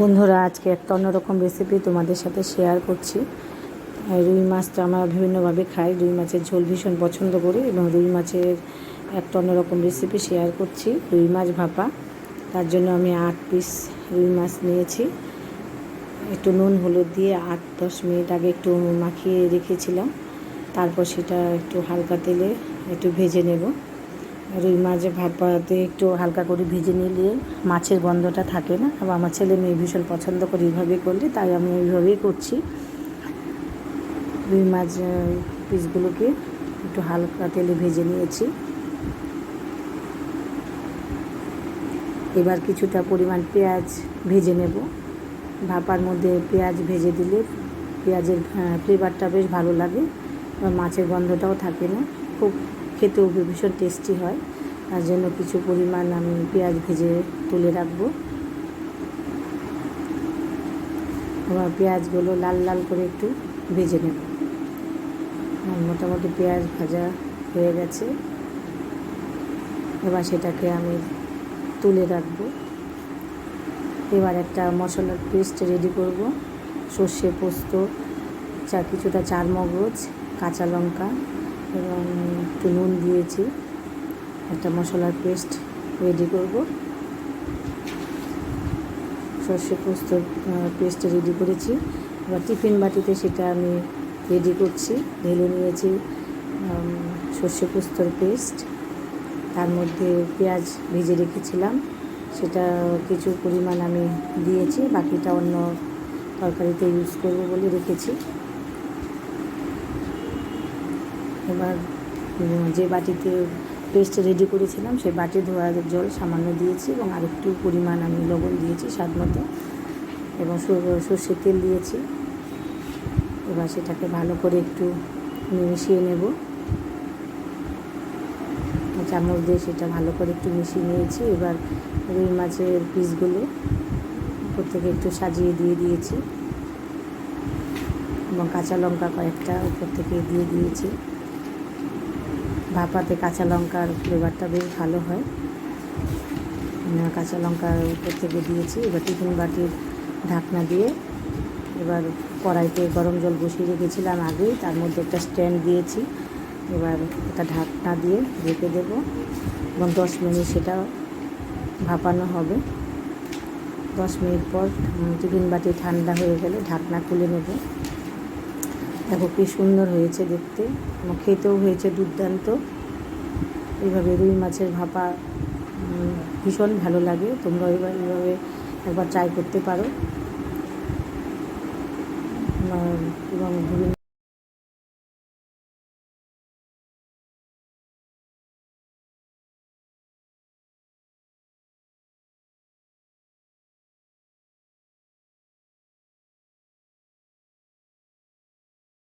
বন্ধুরা, আজকে একটা অন্যরকম রেসিপি তোমাদের সাথে শেয়ার করছি। রুই মাছটা আমরা বিভিন্নভাবে খাই। রুই মাছের ঝোল ভীষণ পছন্দ করি এবং রুই মাছের একটা অন্যরকম রেসিপি শেয়ার করছি, রুই মাছ ভাপা। তার জন্য আমি আট পিস রুই মাছ নিয়েছি। একটু নুন, হলুদ দিয়ে আট, দশ মিনিট আগে একটু মাখিয়ে রেখেছিলাম। তারপর সেটা একটু হালকা তেলে একটু ভেজে নেব। রুই মাছ ভাপাতে একটু হালকা করে ভেজে নিলে মাছের গন্ধটা থাকে না। আর আমার ছেলে মেয়ে ভীষণ পছন্দ করে এইভাবে করলে, তাই আমি এইভাবেই করছি। রুই মাছ পিসগুলোকে একটু হালকা তেলে ভেজে নিয়েছি। এবার কিছুটা পরিমাণ পেঁয়াজ ভেজে নেব। ভাপার মধ্যে পেঁয়াজ ভেজে দিলে পেঁয়াজের ফ্লেভারটা বেশ ভালো লাগে। মাছের গন্ধটাও থাকে না। খুব খেতেও ভীষণ টেস্টি হয়। তার জন্য কিছু পরিমাণ আমি পেঁয়াজ ভেজে তুলে রাখব। এবার পেঁয়াজগুলো লাল লাল করে একটু ভেজে নেব। মোটামুটি পেঁয়াজ ভাজা হয়ে গেছে। এবার সেটাকে আমি তুলে রাখব। এবার একটা মশলার পেস্ট রেডি করব। সর্ষে পোস্ত, চা কিছুটা চার মগজ কাঁচা লঙ্কা এবং একটু নুন দিয়েছি। একটা মশলার পেস্ট রেডি করব। সর্ষে পোস্ত পেস্ট রেডি করেছি। এবার টিফিন বাটিতে সেটা আমি রেডি করছি। ঢেলে নিয়েছি সর্ষে পোস্তর পেস্ট। তার মধ্যে পেঁয়াজ ভেজে রেখেছিলাম। সেটা কিছু পরিমাণ আমি দিয়েছি। বাকিটা অন্য তরকারিতে ইউজ করব বলে রেখেছি। এবার যে বাটিতে পেস্ট রেডি করেছিলাম, সেই বাটি ধোয়া জল সামান্য দিয়েছি এবং আরেকটু পরিমাণ আমি লবণ দিয়েছি স্বাদ মতো এবং সর- সর্ষের তেল দিয়েছি। এবার সেটাকে ভালো করে একটু মিশিয়ে নেব। চামচ দিয়ে সেটা ভালো করে একটু মিশিয়ে নিয়েছি। এবার রুই মাছের পিসগুলো থেকে একটু সাজিয়ে দিয়ে দিয়েছি এবং কাঁচা লঙ্কা কয়েকটা উপর থেকে দিয়ে দিয়েছি। ভাপাতে কাঁচা লঙ্কার ফ্লেভারটা বেশ ভালো হয়। কাঁচা লঙ্কার উপর থেকে দিয়েছি। এবার টিফিন বাটির ঢাকনা দিয়ে এবার কড়াইতে গরম জল বসিয়ে রেখেছিলাম আগেই। তার মধ্যে একটা স্ট্যান্ড দিয়েছি। এবার একটা ঢাকনা দিয়ে রেখে দেবো এবং দশ মিনিট সেটা ভাপানো হবে। দশ মিনিট পর টিফিন বাটি ঠান্ডা হয়ে গেলে ঢাকনা খুলে নেব। দেখো কি সুন্দর হয়েছে দেখতে। খেতেও হয়েছে দুর্দান্ত। এইভাবে রুই মাছের ভাপা ভীষণ ভালো লাগে। তোমরা এবার এইভাবে একবার ট্রাই করতে পারো। এবং